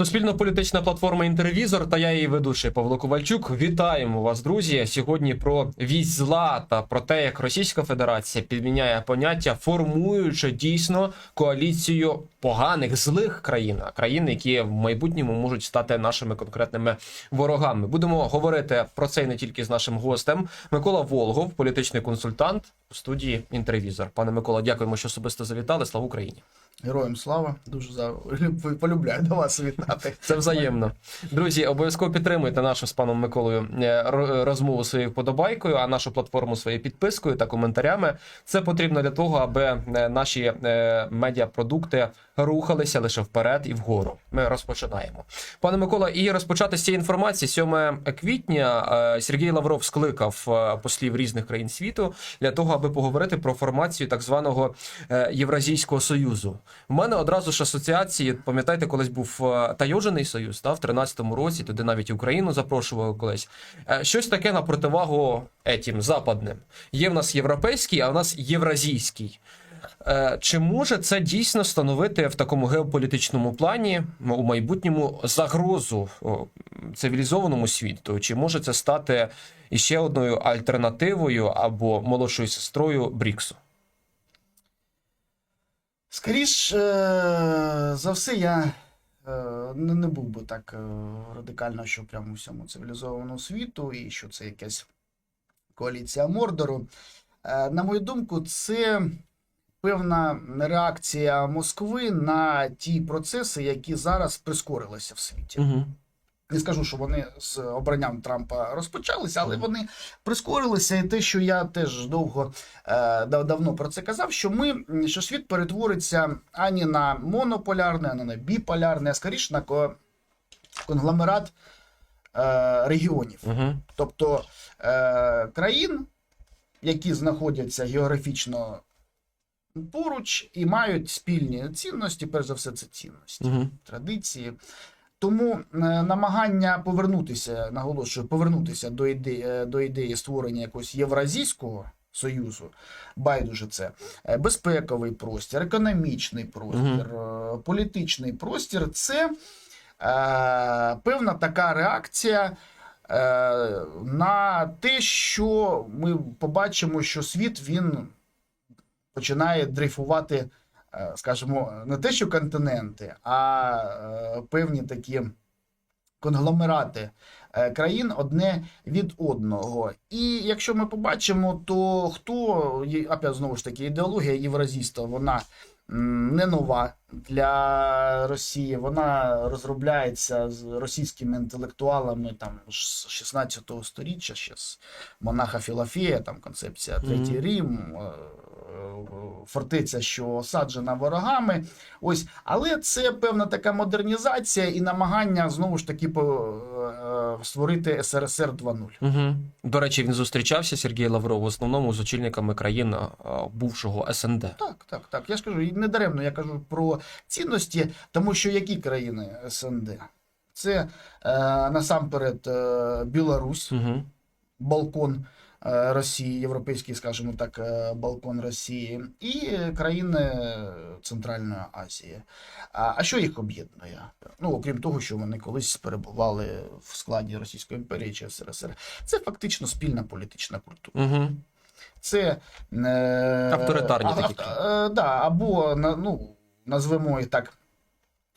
Суспільно-політична платформа Інтервізор та я її ведучий Павло Ковальчук. Вітаємо вас, друзі. Сьогодні про вісь зла та про те, як Російська Федерація підміняє поняття, формуючи дійсно коаліцію поганих злих країн, а країн, які в майбутньому можуть стати нашими конкретними ворогами. Будемо говорити про це і не тільки з нашим гостем. Микола Волгов, політичний консультант у студії Інтервізор. Пане Микола, дякуємо, що особисто завітали. Слава Україні! Героям слава, дуже за полюбляю до вас вітати. Це взаємно. Друзі, обов'язково підтримуйте нашу з паном Миколою е, розмову своєю вподобайкою, а нашу платформу своєю підпискою та коментарями. Це потрібно для того, аби е, наші е, медіапродукти рухалися лише вперед і вгору. Ми розпочинаємо. Пане Микола, і розпочати з цієї інформації. 7 квітня Сергій Лавров скликав послів різних країн світу для того, аби поговорити про формацію так званого е, Євразійського союзу. В мене одразу ж асоціації, пам'ятаєте, колись був е, Тайожений союз, та, в 13-му році, туди навіть Україну запрошували колись. Е, Щось таке на противагу етім западним. Є в нас європейський, а в нас євразійський. Е, Чи може це дійсно становити в такому геополітичному плані у майбутньому загрозу цивілізованому світу? Чи може це стати іще одною альтернативою або молодшою сестрою Бріксу? Скоріш е, за все, я е, не, був би так радикально, що прямо всьому цивілізованому світу, і що це якась коаліція Мордору. На мою думку, це певна реакція Москви на ті процеси, які зараз прискорилися в світі. Угу. Не скажу, що вони з обранням Трампа розпочалися, але вони прискорилися. І те, що я теж довго е, давно про це казав, що ми що світ перетвориться ані на монополярний, ані на біполярний, а скоріше на конгломерат е, регіонів. Угу. Тобто е, країн, які знаходяться географічно поруч і мають спільні цінності, перш за все, це цінності Угу. традиції. Тому е, намагання повернутися, наголошую, повернутися до ідеї, е, до ідеї створення якогось євразійського союзу, байдуже це е, безпековий простір, економічний простір, е, політичний простір це е, певна така реакція. На те, що ми побачимо, що світ він починає дрейфувати е, скажімо, не те, що континенти, а е, певні такі конгломерати е, країн одне від одного. І якщо ми побачимо, то хто опять знову ж таки ідеологія євразійства, вона не нова для Росії. Вона розробляється з російськими інтелектуалами там з 16 століття, ще з монаха Філофея, там концепція Третій Мгм. Рим. е, Фортеця, що осаджена ворогами, ось, але це певна така модернізація і намагання знову ж таки по, е, створити СРСР 2.0. Угу. До речі, він зустрічався Сергій Лавров в основному з очільниками країн бувшого СНД. Так, так, так. Я ж кажу, і не даремно я кажу про цінності, тому що які країни СНД? Це е, насамперед е, Білорусь, Угу. балкон е, Росії, європейський, скажімо так, е, балкон Росії, і країни Центральної Азії. А, а що їх об'єднує? Ну, окрім того, що вони колись перебували в складі Російської імперії чи СРСР, це фактично спільна політична культура. Угу. Це е, Авторитарні а- такі. ав- е, да, або ну, назвемо їх так.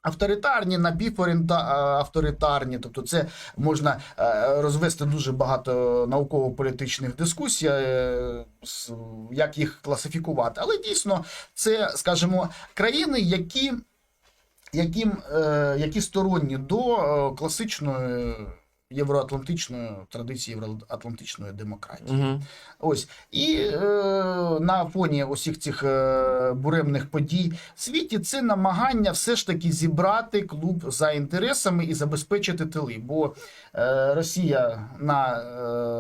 Авторитарні, напівавторитарні, тобто це можна е, розвести дуже багато науково-політичних дискусій, е, як їх класифікувати. Але дійсно, це, скажімо, країни, які, яким, е, які сторонні до е, класичної євроатлантичної традиції євроатлантичної демократії. Угу. Ось і е, на фоні усіх цих е, буремних подій в світі це намагання все ж таки зібрати клуб за інтересами і забезпечити тили. Бо е, Росія на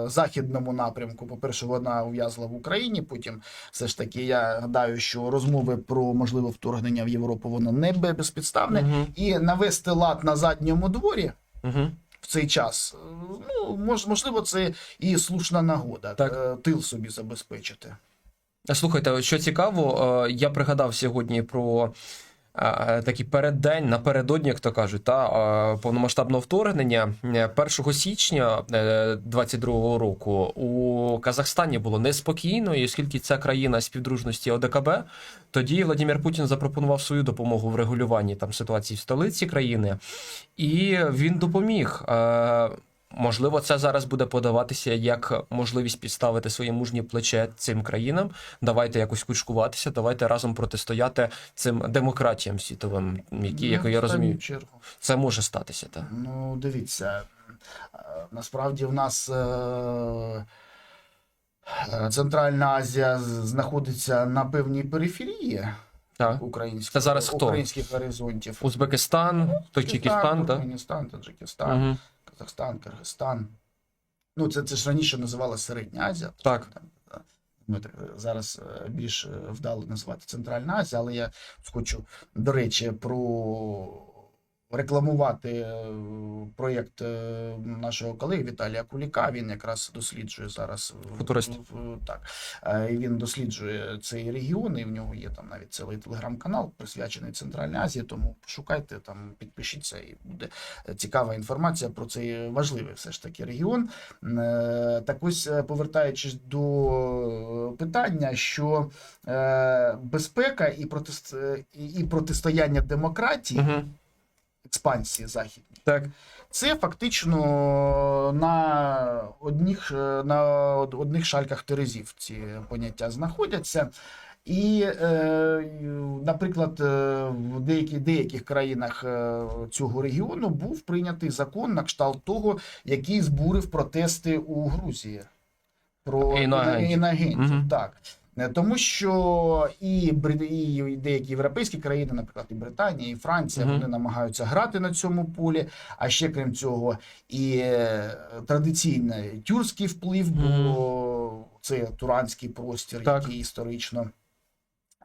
е, західному напрямку, по-перше, вона ув'язла в Україні. Потім, все ж таки, я гадаю, що розмови про можливе вторгнення в Європу воно не безпідставне. Угу. І навести лад на задньому дворі Угу. Цей час. Ну, можливо, це і слушна нагода. Так. е, Тил собі забезпечити. Слухайте, що цікаво, е, я пригадав сьогодні про такий переддень, напередодні, як то кажуть, та е, повномасштабного вторгнення е, 1 січня 22-го року у Казахстані було неспокійно, і оскільки ця країна співдружності ОДКБ, тоді Владимир Путін запропонував свою допомогу в регулюванні там ситуації в столиці країни, і він допоміг. Можливо, це зараз буде подаватися як можливість підставити своє мужнє плече цим країнам. Давайте якось кучкуватися, давайте разом протистояти цим демократіям світовим, які, як Ну, я розумію, чергу. це може статися. Так. Ну, дивіться, е, насправді в нас е, е, Центральна Азія знаходиться на певній периферії Так. українських, Це зараз хто? українських горизонтів. Узбекистан, Таджикистан, так? Туркменістан, Таджикистан, Угу. Казахстан, Киргизстан. Ну, це, це ж раніше називала Середня Азія. Так. Там, е, Ми так, е, зараз е, більш вдало називати Центральна Азія, але я хочу, до речі, про рекламувати е, проєкт е, нашого колеги Віталія Куліка. Він якраз досліджує зараз Футурист. так. Е, він досліджує цей регіон, і в нього є там навіть цілий телеграм-канал, присвячений Центральній Азії. Тому пошукайте там, підпишіться, і буде цікава інформація про цей важливий все ж таки регіон. Е, Так ось, е, повертаючись до питання, що е, безпека і, протист... е, і- і протистояння демократії, Угу. Експансії західній, Так. це фактично на одних, е, на одних шальках терезів ці поняття знаходяться. І, е, наприклад, е, в деяких, деяких країнах цього регіону був прийнятий закон на кшталт того, який збурив протести у Грузії про іноагентів. Мгм. Так. Е, Тому що і, і деякі європейські країни, наприклад, і Британія, і Франція, Мгм. вони намагаються грати на цьому полі. А ще крім цього, і е, традиційний тюркський вплив, бо це туранський простір, Так. який історично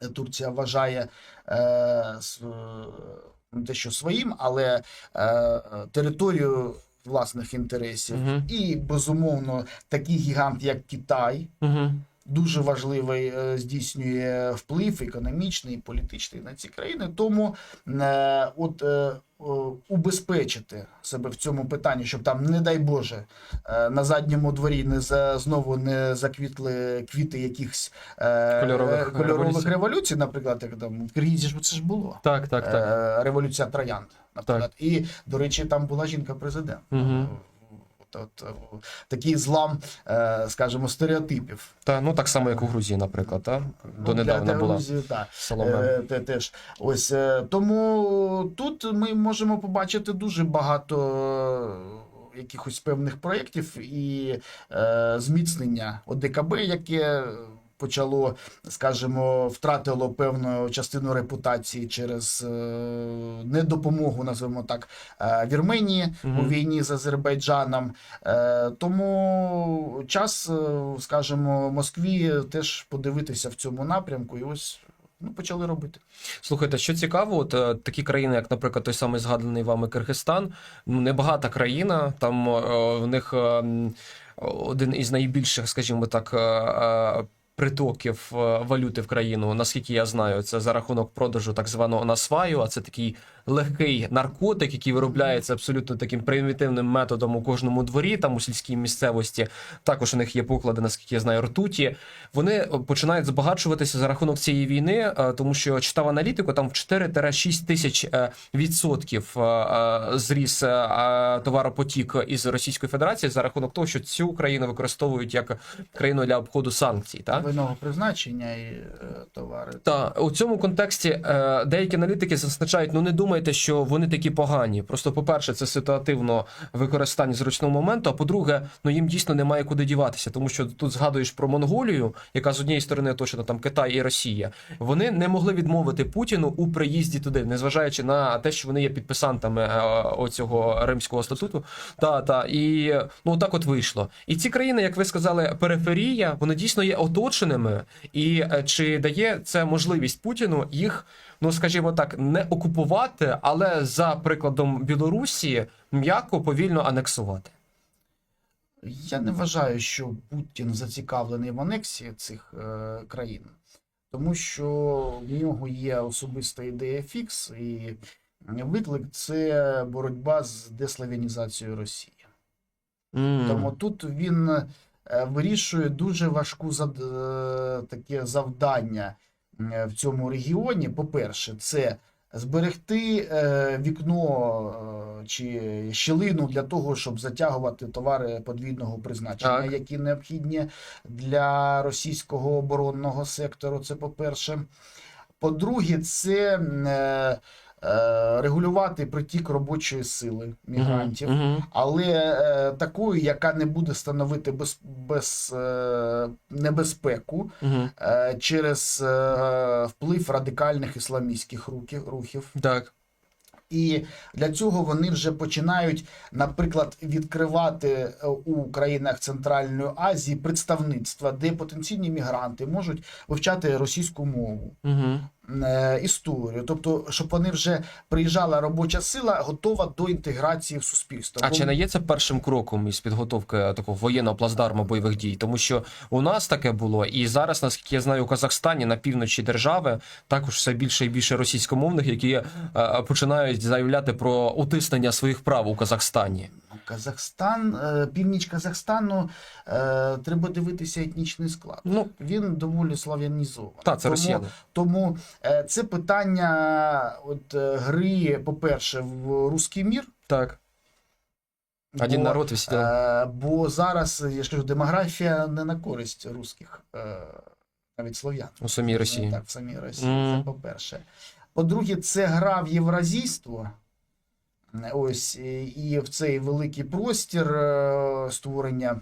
е, Турція вважає е, с- е, те, що своїм, але е, територію власних інтересів. Мгм. І безумовно такий гігант, як Китай, Угу. Дуже важливий е, здійснює вплив економічний і політичний на ці країни. Тому е, от е, убезпечити себе в цьому питанні, щоб там, не дай Боже, на задньому дворі не за знову не заквітли квіти якихось Кольорових кольорових революцій. революцій, наприклад, як там в Киргизі ж це ж було. Так, так, так. Революція Троянд, наприклад. І, до речі, там була жінка-президент. Мгм. От, от, е, такий злам, е, скажімо, стереотипів. Та, ну так само, як у Грузії, наприклад, та? Ну, донедавна була Грузії, так. Соломе. Е, те, теж. Ось, тому тут ми можемо побачити дуже багато якихось певних проєктів і е, зміцнення ОДКБ, яке почало, скажімо, втратило певну частину репутації через е, недопомогу, називаємо так, е, Вірменії Мгм. у війні з Азербайджаном. Е, тому час, скажімо, Москві теж подивитися в цьому напрямку, і ось ну, почали робити. Слухайте, що цікаво, от такі країни, як, наприклад, той самий згаданий вами Киргизстан, ну небагата країна. Там е, в них е, м, один із найбільших, скажімо так. Притоків е, валюти в країну, наскільки я знаю, це за рахунок продажу так званого насваю, а це такий легкий наркотик, який виробляється абсолютно таким примітивним методом у кожному дворі, там у сільській місцевості. Також у них є поклади, наскільки я знаю, ртуті. Вони е, починають збагачуватися за рахунок цієї війни, е, тому що читав аналітику, там в 4-6 тисяч е, відсотків зріс товаропотік із Російської Федерації за рахунок того, що цю країну використовують як країну для обходу санкцій. Так? Двойного призначення і товари. Та у цьому контексті деякі аналітики зазначають: ну не думайте, що вони такі погані. Просто, по-перше, це ситуативно використання зручного моменту. А по-друге, ну їм дійсно немає куди діватися, тому що тут згадуєш про Монголію, яка з однієї сторони точно там Китай і Росія. Вони не могли відмовити Путіну у приїзді туди, незважаючи на те, що вони є підписантами е, оцього римського статуту. Та та і ну так от вийшло. І ці країни, як ви сказали, периферія, вони дійсно є оточеними. І е, чи дає це можливість Путіну їх, ну скажімо так, не окупувати, але за прикладом Білорусі м'яко повільно анексувати? Я не вважаю, що Путін зацікавлений в анексії цих е, країн. тому що в нього є особиста ідея фікс, і виклик це боротьба з деславянізацією Росії. М. Тому тут він е, вирішує дуже важку зад... е, таке завдання е, в цьому регіоні. По-перше, це зберегти е, вікно е, чи щілину для того, щоб затягувати товари подвійного призначення, Так. які необхідні для російського оборонного сектору. Це по-перше. По-друге, це е, регулювати притік робочої сили мігрантів Мгм, мгм. але е, такою, яка не буде становити без, без е, небезпеку Мгм. е, через е, вплив радикальних ісламістських рухів, рухів. Так. І для цього вони вже починають, наприклад, відкривати е, у країнах Центральної Азії представництва, де потенційні мігранти можуть вивчати російську мову. Угу. Е, Історію, тобто, щоб вони вже приїжджала робоча сила, готова до інтеграції в суспільство. А Бо чи не є це першим кроком із підготовки такого воєнного плацдарму бойових дій? Тому що у нас таке було, і зараз, наскільки я знаю, у Казахстані на півночі держави також все більше і більше російськомовних, які е, починають заявляти про утиснення своїх прав у Казахстані. Казахстан, е, північ Казахстану, е, треба дивитися етнічний склад. Ну Він доволі слав'янізований. та це тому, росіяни. Тому е, це питання от, е, гри, по-перше, в русський мір. Так, один бо, народ діла. е, бо зараз, я ж кажу, демографія не на користь русських, е, навіть слов'ян. у самій Росії. Так, в самій Росії. Мгм. Це по-перше. По-друге, це гра в євразійство. Ось і- в цей великий простір е, створення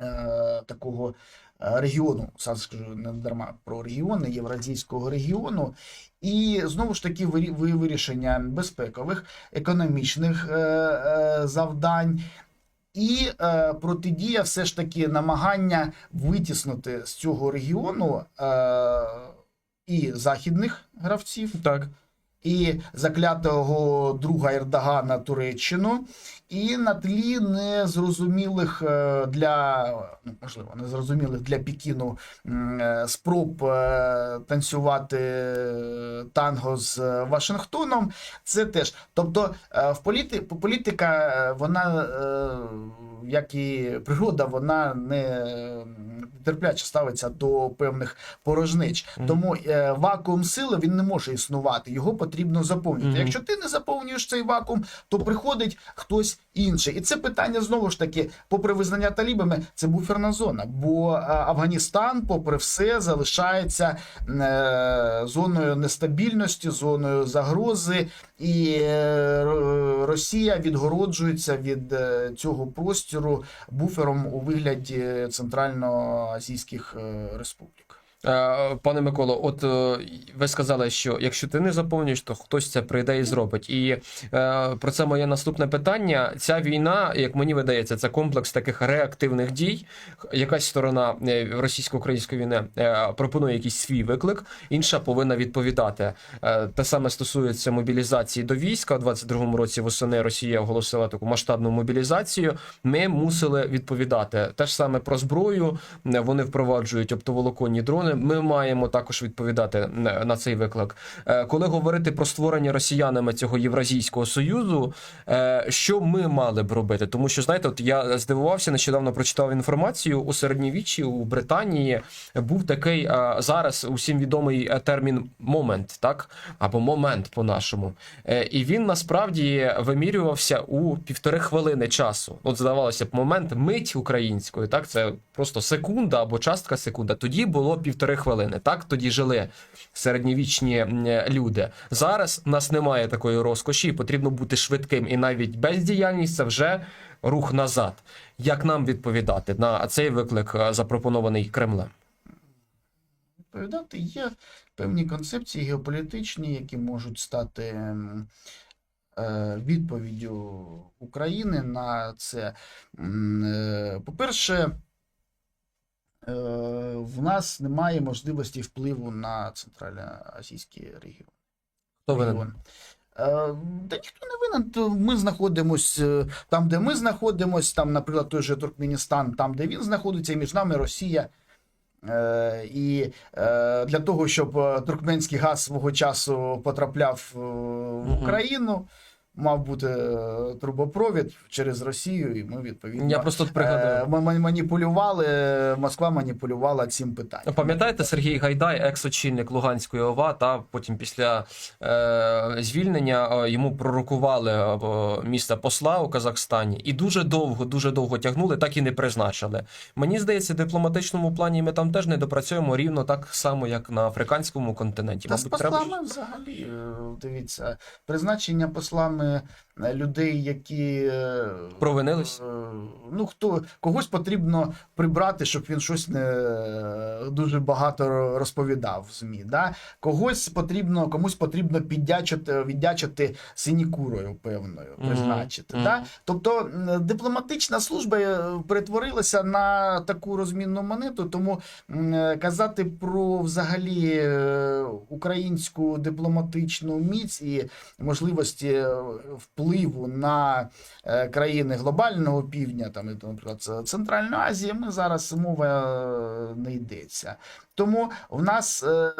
е, такого е, регіону, сам скажу не дарма про регіони, євразійського регіону, і знову ж таки вирі- вирішення безпекових, економічних е, е, завдань. І е, протидія все ж таки намагання витіснути з цього регіону е, і західних гравців, Так. І заклятого друга Ердогана Туреччину, і на тлі незрозумілих е, для ну, можливо незрозумілих для Пекіну м, е, спроб е, танцювати танго з Вашингтоном. Це теж. Тобто, в політи, політика, вона, як і природа, вона не терпляче ставиться до певних порожнич. Мгм. Тому е, вакуум сили він не може існувати. Його потрібно заповнювати. Мгм. Якщо ти не заповнюєш цей вакуум, то приходить хтось інший. І це питання знову ж таки, попри визнання талібами, це буферна зона. Бо е, Афганістан, попри все, залишається е, зоною нестабільності, зоною загрози, і е, Росія відгороджується від е, цього простору буфером у вигляді центральноазійських е, республік. Е, Пане Миколо, от е, ви сказали, що якщо ти не заповнюєш, то хтось це прийде і зробить. І е, про це моє наступне питання. Ця війна, як мені видається, це комплекс таких реактивних дій. Якась сторона російсько-української війни пропонує якийсь свій виклик, інша повинна відповідати. Те саме стосується мобілізації до війська. У 22-му році восени Росія оголосила таку масштабну мобілізацію. Ми мусили відповідати. Те ж саме про зброю. Вони впроваджують оптоволоконні дрони. Ми маємо також відповідати на цей виклик. Е, Коли говорити про створення росіянами цього євразійського союзу, е, що ми мали б робити? Тому що знаєте, от я здивувався, нещодавно прочитав інформацію у середньовіччі у Британії був такий е, зараз усім відомий термін момент, так або момент по-нашому. І він насправді вимірювався у півтори хвилини часу. От здавалося б, момент мить українською, так це просто секунда або частка секунда. Тоді було півтори хвилини. Так тоді жили середньовічні люди. Зараз в нас немає такої розкоші, потрібно бути швидким, і навіть бездіяльність це вже рух назад. Як нам відповідати на цей виклик, е, запропонований Кремлем? відповідати. Є певні концепції геополітичні, які можуть стати е, відповіддю України на це. Е, По-перше, в нас немає можливості впливу на центральноазійський регіон. Хто винен? Е, Та ніхто не винен. То Ми знаходимося там, де ми знаходимося, там, наприклад, той же Туркменістан, там, де він знаходиться, і між нами Росія. Е, І е, для того, щоб е, туркменський газ свого часу потрапляв е, в. Україну, мав бути е, трубопровід через Росію, і ми відповідно Я просто е, пригадую. ми- маніпулювали. Москва маніпулювала цим питанням. Пам'ятаєте Сергій Гайдай, екс-очільник Луганської ОВА, та потім після е, звільнення е, йому пророкували місце посла у Казахстані і дуже довго, дуже довго тягнули, так і не призначили. Мені здається, в дипломатичному плані ми там теж не допрацюємо рівно так само, як на африканському континенті. Та з Мабуть, треба взагалі дивіться, призначення послами людей, які е, Провинились? е, Ну хто когось потрібно прибрати, щоб він щось не е, дуже багато розповідав в змі. Да? Когось потрібно, комусь потрібно піддячити, віддячити синікурою певною, призначити. мгм. Да? Тобто дипломатична служба перетворилася на таку розмінну монету, тому казати про взагалі українську дипломатичну міць і можливості впливу на е, країни глобального півдня, там, наприклад, Центральної Азії, ми зараз мова е, не йдеться. Тому в нас е,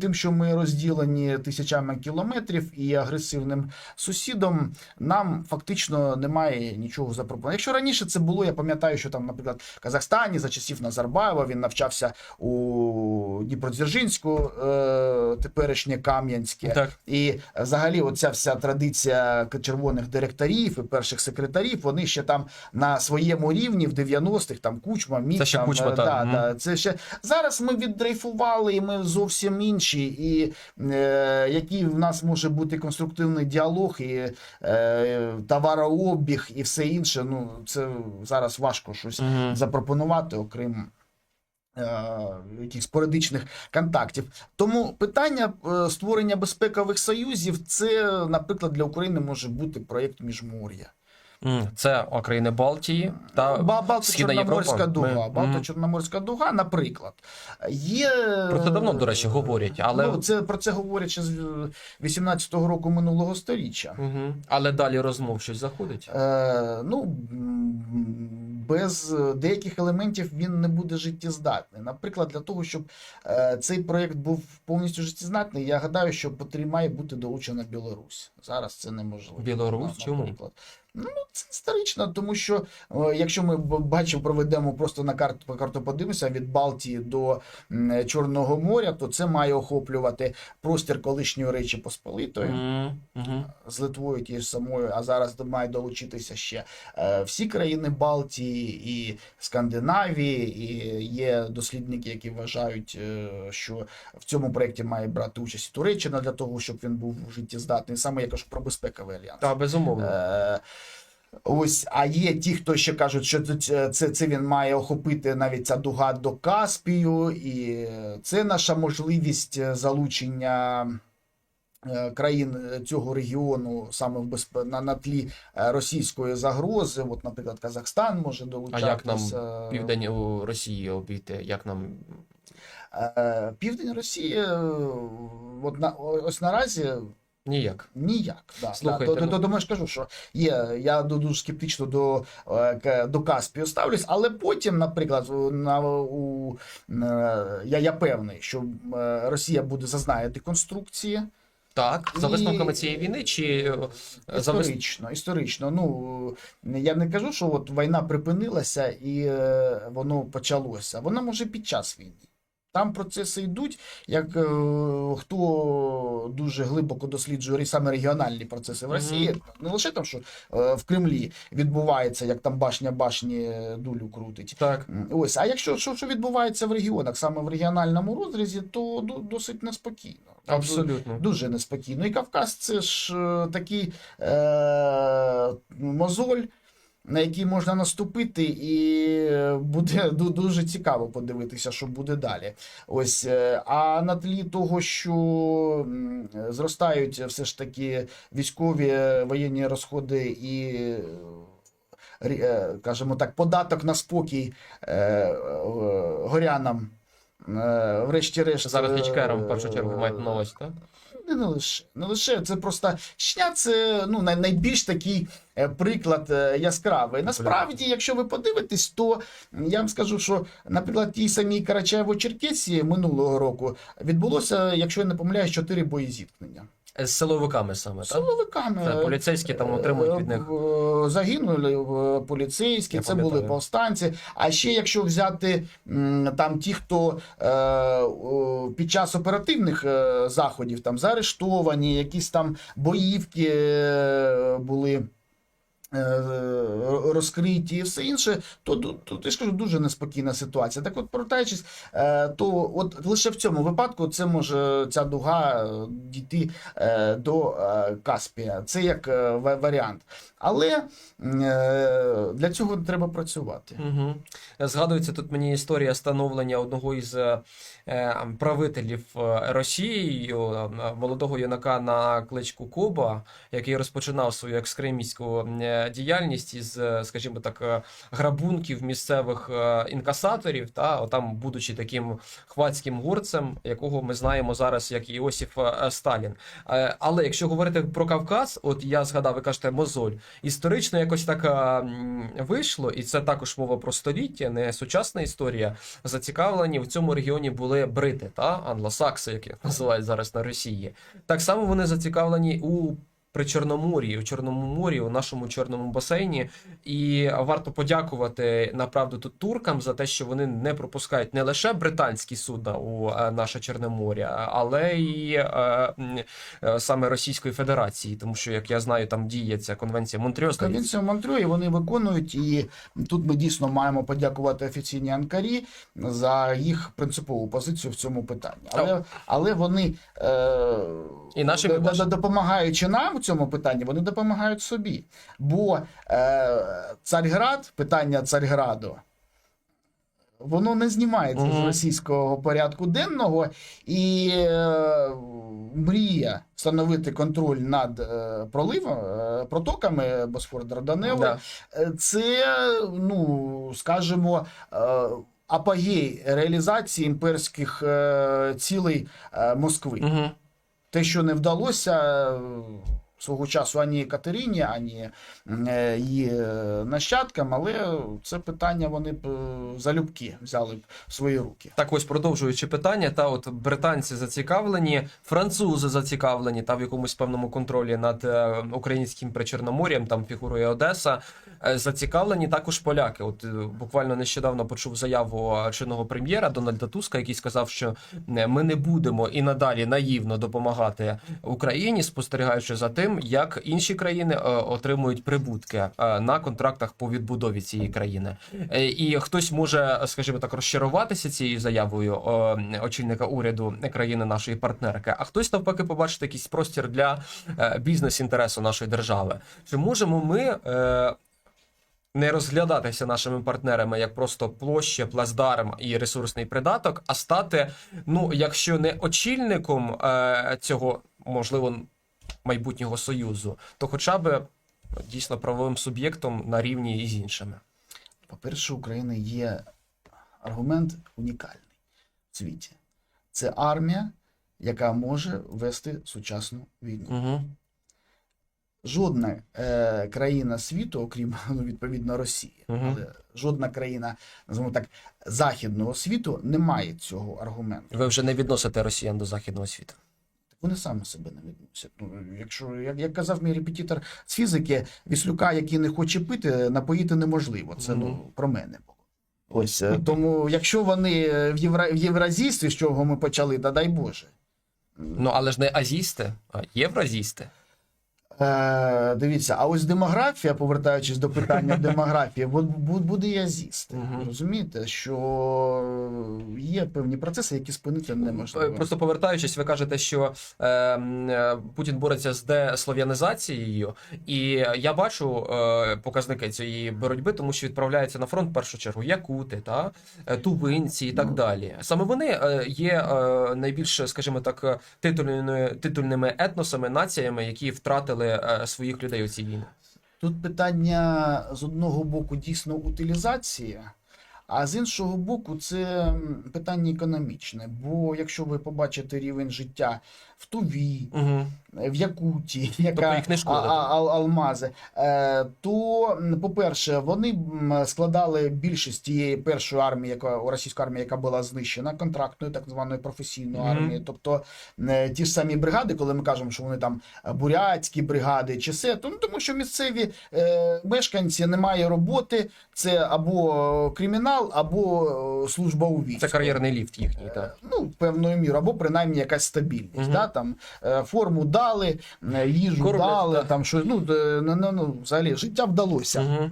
тим, що ми розділені тисячами кілометрів і агресивним сусідом, нам фактично немає нічого запропонувати. Якщо раніше це було, я пам'ятаю, що там, наприклад, в Казахстані за часів Назарбаєва він навчався у Дніпродзержинську, е, теперішнє Кам'янське. Так. І взагалі, оця вся традиція червоних директорів і перших секретарів, вони ще там на своєму рівні в 90-х, там кучма, міг, Це ще там, Кучма, е, так. да, Мгм. це ще зараз. Ми віддрейфували, і ми зовсім інші. І е, який в нас може бути конструктивний діалог, і е, товарообіг, і все інше. Ну це зараз важко щось Мгм. запропонувати, окрім е, якихось спорадичних контактів. Тому питання е, створення безпекових союзів це, наприклад, для України може бути проєкт міжмор'я. Це країни Балтії та Балто-Чорноморська Європа. дуга. Балто-Чорноморська дуга, наприклад. Є... Про це давно, до речі, говорять, але- Ну, це, про це говорять ще з 18-го року минулого сторіччя. Мгм. Але далі розмов щось заходить. Е, ну, без деяких елементів він не буде життєздатний. Наприклад, для того, щоб е, цей проєкт був повністю життєздатний, я гадаю, що потрібно має бути долучена Білорусь. Зараз це неможливо. Білорусь? Чому? наприклад. Ну, це історично, тому що е, якщо ми бачимо, проведемо просто на карту по карту подивимося від Балтії до Чорного моря, то це має охоплювати простір колишньої Речі Посполитої Мгм. Мгм. з Литвою тією самою, а зараз має долучитися ще е, всі країни Балтії і Скандинавії. І є дослідники, які вважають, е, що в цьому проєкті має брати участь Туреччина для того, щоб він був життєздатний. Саме я кажу про безпековий альянс. Та безумовно. Ось, а є ті, хто ще кажуть, що це, це, він має охопити навіть ця дуга до Каспію, і це наша можливість е, залучення е, країн е, цього регіону саме в безпе... на, на тлі російської загрози. От, наприклад, Казахстан може А долучатися. як нам південь у Росії обійти? Як нам Південь Росії, от на, ось наразі ніяк? Ніяк. Да, Слухайте, да. То, то, тому я ж кажу, що є, я дуже скептично до, е, до Каспію ставлюсь, але потім, наприклад, на, у, е, я, я певний, що е, Росія буде зазнає деконструкції. Так, за І- висновками цієї війни чи за. Історично, історично. Ну я не кажу, що от війна припинилася і воно почалося. Воно може під час війни. Там процеси йдуть, як е, хто дуже глибоко досліджує саме регіональні процеси в. Росії, не лише там, що е, в Кремлі відбувається, як там башня башні дулю крутить. Так. Ось, а якщо що, що відбувається в регіонах, саме в регіональному розрізі, то до- досить неспокійно. Абсолютно. Дуже неспокійно. І Кавказ це ж е, такий е, мозоль, на який можна наступити, і е, буде дуже цікаво подивитися, що буде далі. Ось, е, а на тлі того, що зростають все ж таки військові е, воєнні розходи і. Кажемо так, податок на спокій горянам. Врешті-решт, Зараз вічкером в першу чергу на увазі, так? Не, не лише. Не лише. Це просто Чечня це ну, найбільш такий е, приклад е, яскравий. Насправді, якщо ви подивитесь, то я вам скажу, що, наприклад, тій самій Карачаєво-Черкесі минулого року відбулося, якщо я не помиляюсь, чотири боєзіткнення. З силовиками саме, так? Силовиками. Це поліцейські там отримують від них. Е, Загинули е, поліцейські, Я це були повстанці. А ще якщо взяти там ті, хто е, під час оперативних заходів там заарештовані, якісь там боївки були. Е, Розкриті і все інше, то, то, я ж кажу, дуже неспокійна ситуація. Так от, повертаючись, е, то от лише в цьому випадку це може ця дуга е, дійти до Каспія. Це як варіант. Але для цього треба працювати. Угу. Згадується тут мені історія становлення одного із е, е, правителів Росії, е, молодого юнака на кличку Куба, який розпочинав свою екстремістську діяльність із, е, скажімо так, е, грабунків місцевих е, інкасаторів, та отам, будучи таким хвацьким горцем, якого ми знаємо зараз як Іосиф е, Сталін. Але якщо говорити про Кавказ, от я згадав, ви кажете, мозоль. Історично якось так вийшло, і це також мова про століття, не сучасна історія. Зацікавлені в цьому регіоні були брити та англосакси, як їх називають зараз на Росії. Так само вони зацікавлені у. При Чорномор'ї, у Чорному морі, у нашому чорному басейні, і варто подякувати направду тут туркам за те, що вони не пропускають не лише британські судна у е, наше Чорномор'я, але і е, е, саме Російської Федерації, тому що як я знаю, там діє ця конвенція Монтрьо. здається. Конвенцію Монтрё і вони виконують, і тут ми дійсно маємо подякувати офіційній Анкарі за їх принципову позицію в цьому питанні. Але, але вони е, І наші допомагаючи нам цьому питанні, вони допомагають собі. Бо е, Царьград, питання Царьграду. Воно не знімається з російського порядку денного, і е, мрія встановити контроль над е, проливом, е, протоками Босфор Дарданелло, Да. Е, це, ну, скажімо, е, апогей реалізації імперських е, цілей е, Москви. Угу. Те, що не вдалося свого часу ані Катерині, ані е, її е, нащадкам, але це питання вони б е, залюбки взяли б в свої руки. Так, ось продовжуючи питання, та от британці зацікавлені, французи зацікавлені та в якомусь певному контролі над українським причорномор'ям, там фігурує Одеса. Зацікавлені також поляки. От буквально нещодавно почув заяву чинного прем'єра Дональда Туска, який сказав, що ми не будемо і надалі наївно допомагати Україні, спостерігаючи за тим, як інші країни е, отримують прибутки е, на контрактах по відбудові цієї країни. Е, І хтось може, скажімо так, розчаруватися цією заявою очільника уряду країни нашої партнерки, а хтось навпаки побачити якийсь простір для бізнес-інтересу нашої держави. Чи можемо ми? Не розглядатися нашими партнерами як просто площа, плацдарм і ресурсний придаток, а стати, ну, якщо не очільником е, цього, можливо, майбутнього союзу, то хоча б дійсно правовим суб'єктом на рівні із іншими. По-перше, України є аргумент унікальний в світі. Це армія, яка може вести сучасну війну. Угу. Жодна е, країна світу, окрім ну, відповідно Росії, Мгм. але жодна країна, називаємо так, західного світу не має цього аргументу. Ви вже не відносите росіян до західного світу. Вони самі себе не відносять. Ну, якщо, як, як казав мій репетитор з фізики, віслюка, який не хоче пити, напоїти неможливо. Це ну, про мене було. Ось е, тому, якщо вони в, євра, в євразійстві, з чого ми почали, да дай Боже. Ну але ж не азісти, а євразісти. Е, дивіться, а ось демографія, повертаючись до питання демографії, бу- бу- буде язісти. Мгм. Розумієте, що є певні процеси, які спинити неможливо. Просто повертаючись, ви кажете, що е, е, Путін бореться з деслов'янизацією, і я бачу е, показники цієї боротьби, тому що відправляються на фронт в першу чергу якути, та е, тувинці і так Ну. далі. Саме вони е, є е, найбільш, скажімо так, титульними, титульними етносами, націями, які втратили е, своїх людей у цій війні. Тут питання з одного боку дійсно утилізації, а з іншого боку, це питання економічне. Бо якщо ви побачите рівень життя в Туві, Угу. в Якутії, яка Тобто їх не шкодить. а- а- алмази, е, то, по-перше, вони складали більшість тієї першої армії, яка російської армії, яка була знищена, контрактною, так званою професійною Мгм. армією. Тобто е, ті ж самі бригади, коли ми кажемо, що вони там е, бурятські бригади чи все, то ну, тому що місцеві е, мешканці немає роботи, це або кримінал, або е, служба у війську. Це кар'єрний ліфт їхній, так. Ну, певною мірою, або принаймні якась стабільність. Мгм. Да? Там, е, форму дали, е, їжу Кормлять, дали, да. там, що, ну, е, ну, ну, ну, взагалі, життя вдалося. Угу.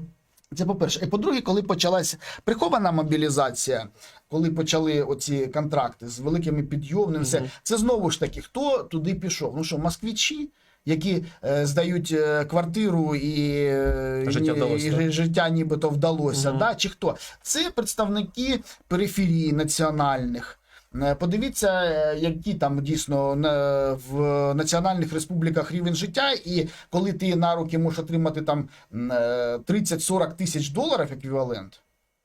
Це по-перше. І по-друге, коли почалася прихована мобілізація, коли почали оці контракти з великими підйомними, все, Мгм. це знову ж таки, хто туди пішов? Ну що, москвичі? Які е, здають е, квартиру і, е, Життя вдалося, і, так? життя нібито вдалося, Мгм. да? чи хто? Це представники периферії національних. Е, Подивіться, які там дійсно в національних республіках рівень життя, і коли ти на руки можеш отримати там м, е, 30-40 тисяч доларів еквівалент.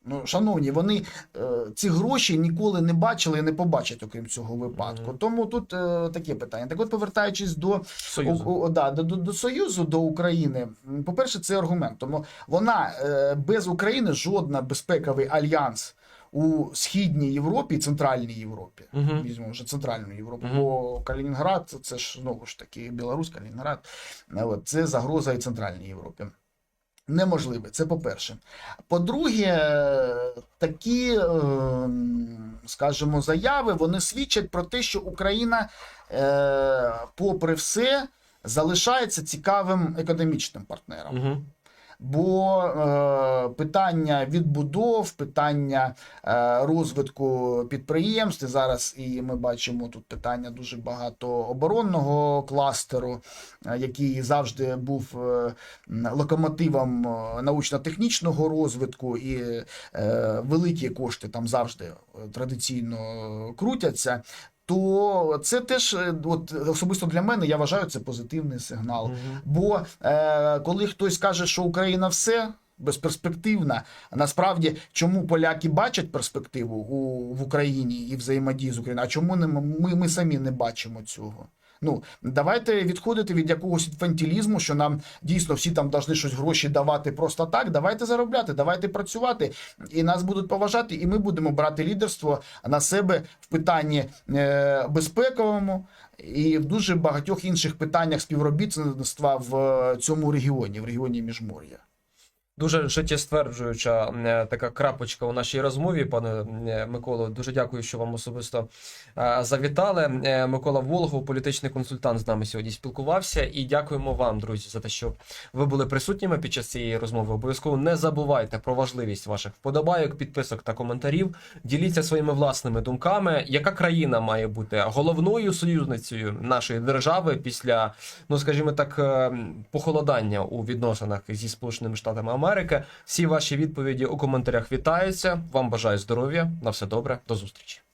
Ну, шановні, вони е, ці гроші ніколи не бачили і не побачать, окрім цього випадку. Тому тут е, таке питання. Так от, повертаючись до Союзу. о, о, да, до, до, до Союзу, до України, по-перше, це аргумент. Тому вона е, без України жодна безпековий альянс у східній Європі і центральній Європі. Мгм. Візьмемо вже центральну Європу. Мгм. Бо Калінінград це, ж знову ж таки Білорусь, Калінінград. Це загроза і центральній Європі. Неможливе, це по-перше. По-друге, такі, е, скажімо, заяви вони свідчать про те, що Україна, е, попри все, залишається цікавим економічним партнером. Угу. Бо е, питання відбудов, питання е, розвитку підприємств. і Зараз і ми бачимо тут питання дуже багато оборонного кластеру, е, який завжди був е, локомотивом е, научно-технічного розвитку, і е, великі кошти там завжди е, традиційно крутяться. То це теж, е, от особисто для мене, я вважаю, це позитивний сигнал. Бо е, коли хтось каже, що Україна все безперспективна, насправді чому поляки бачать перспективу у, в Україні і взаємодії з Україною, а чому не ми, ми самі не бачимо цього? Ну, давайте відходити від якогось інфантилізму, що нам дійсно всі там должны щось гроші давати просто так. Давайте заробляти, давайте працювати, і нас будуть поважати, і ми будемо брати лідерство на себе в питанні е, безпековому і в дуже багатьох інших питаннях співробітництва в е, цьому регіоні, в регіоні Міжмор'я. Дуже життєстверджуюча е, така крапочка у нашій розмові, пане е, Миколо. Дуже дякую, що вам особисто завітали. Е, Микола Волгов, політичний консультант, з нами сьогодні спілкувався. І дякуємо вам, друзі, за те, що ви були присутніми під час цієї розмови. Обов'язково не забувайте про важливість ваших вподобайок, підписок та коментарів. Діліться своїми власними думками. Яка країна має бути головною союзницею нашої держави після, ну скажімо так, е, похолодання у відносинах зі Сполученими Штатами Америки? Всі ваші відповіді у коментарях вітаються. Вам бажаю здоров'я. На все добре, до зустрічі.